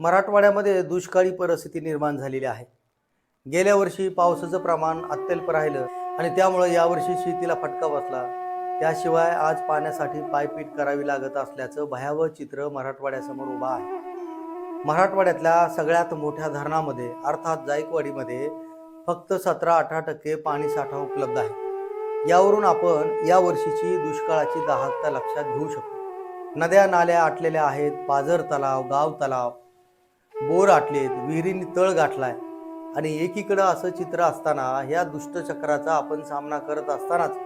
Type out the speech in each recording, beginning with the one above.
मराठवाड्यामध्ये दुष्काळी परिस्थिती निर्माण झालेली आहे. गेल्या वर्षी पावसाचं प्रमाण अत्यल्प राहिलं आणि त्यामुळं यावर्षी शेतीला फटका बसला. त्याशिवाय आज पाण्यासाठी पायपीट करावी लागत असल्याचं भयावह चित्र मराठवाड्यासमोर उभं आहे. मराठवाड्यातल्या सगळ्यात मोठ्या धरणामध्ये अर्थात जायकवाडीमध्ये फक्त सतरा अठरा टक्के पाणी साठा उपलब्ध आहे. यावरून आपण या वर्षीची दुष्काळाची दाहकता लक्षात घेऊ शकतो. नद्या नाल्या आटलेल्या आहेत पाझर तलाव गाव तलाव बोर आटलेत विहिरींनी तळ गाठलाय. आणि एकीकडं असं चित्र असताना ह्या दुष्टचक्राचा आपण सामना करत असतानाच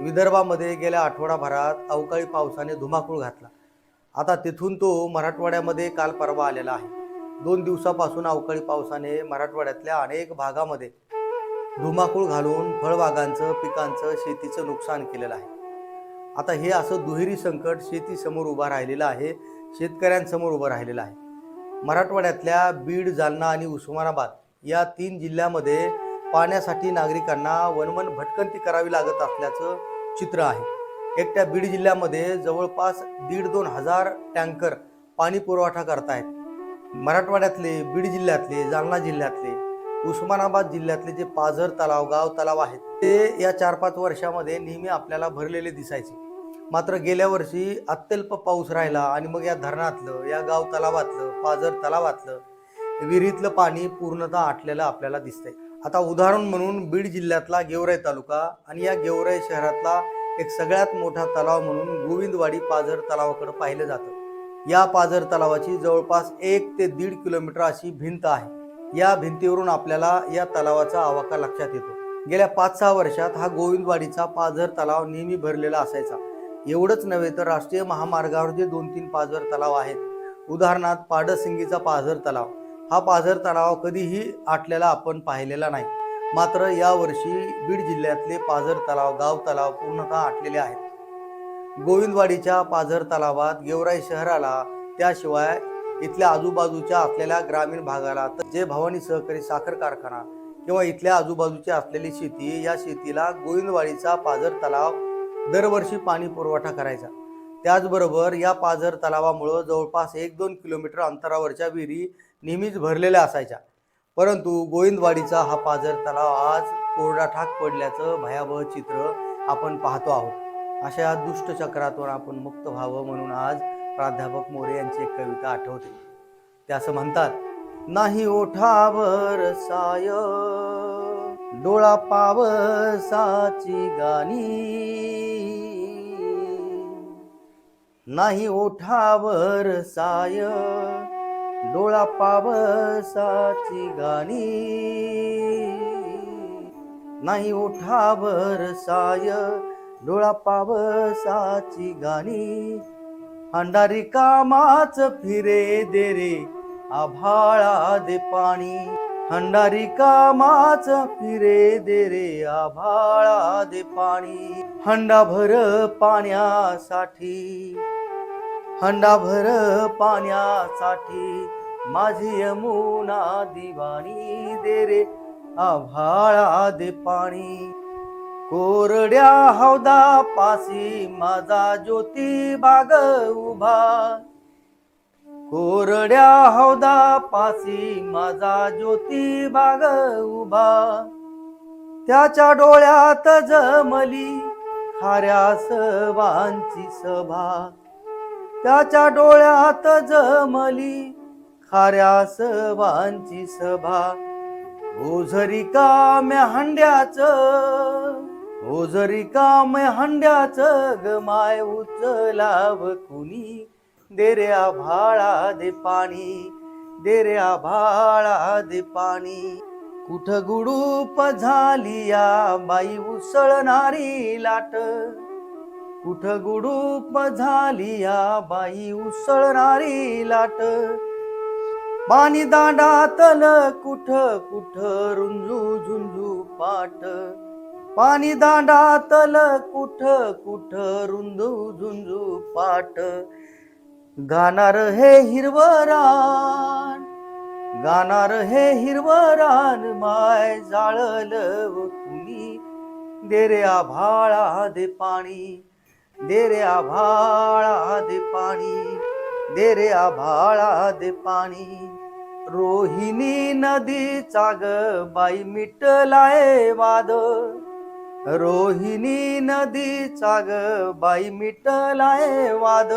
विदर्भामध्ये गेल्या आठवडाभरात अवकाळी पावसाने धुमाकूळ घातला. आता तिथून तो मराठवाड्यामध्ये काल परवा आलेला आहे. दोन दिवसापासून अवकाळी पावसाने मराठवाड्यातल्या अनेक भागामध्ये धुमाकूळ घालून फळबागांचं पिकांचं शेतीचं नुकसान केलेलं आहे. आता हे असं दुहेरी संकट शेतीसमोर उभं राहिलेलं आहे शेतकऱ्यांसमोर उभं राहिलेलं आहे. मराठवाड्यातल्या बीड जालना आणि उस्मानाबाद या तीन जिल्ह्यामध्ये पाण्यासाठी नागरिकांना वनवन भटकंती करावी लागत असल्याचं चित्र आहे. एकट्या बीड जिल्ह्यामध्ये जवळपास दीड दोन हजार टँकर पाणी पुरवठा करतायत. मराठवाड्यातले बीड जिल्ह्यातले जालना जिल्ह्यातले उस्मानाबाद जिल्ह्यातले जे पाझर तलाव गाव तलाव आहेत ते या चार पाच वर्षामध्ये नेहमी आपल्याला भरलेले दिसायचे. मात्र गेल्या वर्षी अत्यल्प पाऊस राहिला आणि मग या धरणातलं या गाव तलावातलं पाझर तलावातलं विहिरीतलं पाणी पूर्णतः आटलेलं आपल्याला दिसतंय. आता उदाहरण म्हणून बीड जिल्ह्यातला गेवराई तालुका आणि या गेवराई शहरातला एक सगळ्यात मोठा तलाव म्हणून गोविंदवाडी पाझर तलावाकडे पाहिलं जातं. या पाझर तलावाची जवळपास एक ते दीड किलोमीटर अशी भिंत आहे. या भिंतीवरून आपल्याला या तलावाचा आवाका लक्षात येतो. गेल्या पाच सहा वर्षात हा गोविंदवाडीचा पाझर तलाव नेहमी भरलेला असायचा. एवढंच नव्हे तर राष्ट्रीय महामार्गावर जे दोन तीन पाझर तलाव आहेत उदाहरणार्थ पाडसिंगीचा पाझर तलाव हा पाझर तलाव कधीही आटलेला आपण पाहिलेला नाही. मात्र यावर्षी बीड जिल्ह्यातले पाझर तलाव गाव तलाव पूर्णतः आटलेले आहेत. गोविंदवाडीच्या पाझर तलावात गेवराई शहराला त्याशिवाय इथल्या आजूबाजूच्या असलेल्या ग्रामीण भागाला तर जे भवानी सहकारी साखर कारखाना किंवा इथल्या आजूबाजूची असलेली शेती या शेतीला गोविंदवाडीचा पाझर तलाव दरवर्षी पाणी पुरवठा करायचा. त्याचबरोबर या पाझर तलावामुळं जवळपास एक दोन किलोमीटर अंतरावरच्या विहिरी नेहमीच भरलेल्या असायच्या. परंतु गोविंदवाडीचा हा पाझर तलाव आज कोरडा ठाक पडल्याचं भयावह चित्र आपण पाहतो आहोत. अशा दुष्टचक्रातून आपण मुक्त व्हावं म्हणून आज प्राध्यापक मोरे यांची एक कविता आठवते. ते असं म्हणतात नाही ओठावर साय. डोळा पावसाची गाणी. नाही ओठावर साय. डोळा पावसाची गाणी. नाही ओठावर साय. डोळा पावसाची गाणी. अंडारी कामाच फिरे दे रे. आभाळा दे पाणी. हंडारी कामाच फिरे दे रे आभाळा दे पाणी. हंडाभर पाण्यासाठी. हंडाभर पाण्यासाठी माझी यमुना दिवाणी दे रे आभाळा दे पाणी. कोरड्या हौदा पासी माझा ज्योती बाग उभा. कोरड्या हौदा पासी माझा ज्योती बाग उभा. त्याच्या डोळ्यात जमली खाऱ्या सवांची सभा. त्याच्या डोळ्यात जमली खाऱ्या सवांची सभा. ओझरी काम हंड्याच ओझरी काम हंड्याच गमाय उचलाव कुणी? दे रे आभाळा दे पाणी दे रे आभाळा दे पाणी. कुठ गुडूप झाली या बाई उसळणारी लाट? कुठ गुडूप झाली या बाई उसळणारी लाट? पाणी दांडातल कुठ कुठ रुंजू झुंजू पाट? पाणी दांडातल कुठ कुठ रुंजू झुंजू पाट? गाणार हे हिरवरान गाणार हे हिरवरान माय जाळल कुणी? दे रे आभाळा दे पाणी दे रे आभाळा दे पाणी दे रे आभाळा दे पाणी. रोहिणी नदी चाग बाई मिटलाय वाद रोहिणी नदी चाग बाई मिटलाय वाद.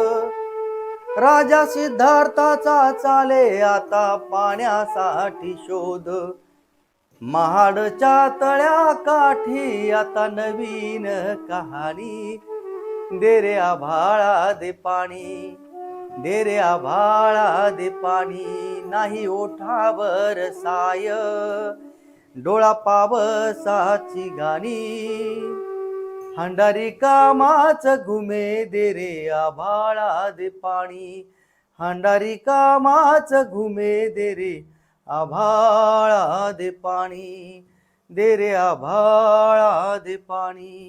राजा सिद्धार्थाचा चाले आता पाण्यासाठी शोध. महाडच्या तळ्या काठी आता नवीन कहाणी. दे रे आभाळा दे पाणी दे रे आभाळा दे पाणी नाही ओठावर साय. डोळा पावसाची गाणी. हंडारी कामाच घुमे दे रे आभाळा दे पाणी. हंडारी कामाच घुमे दे रे आभाळा दे पाणी. दे रे आभाळा दे पाणी.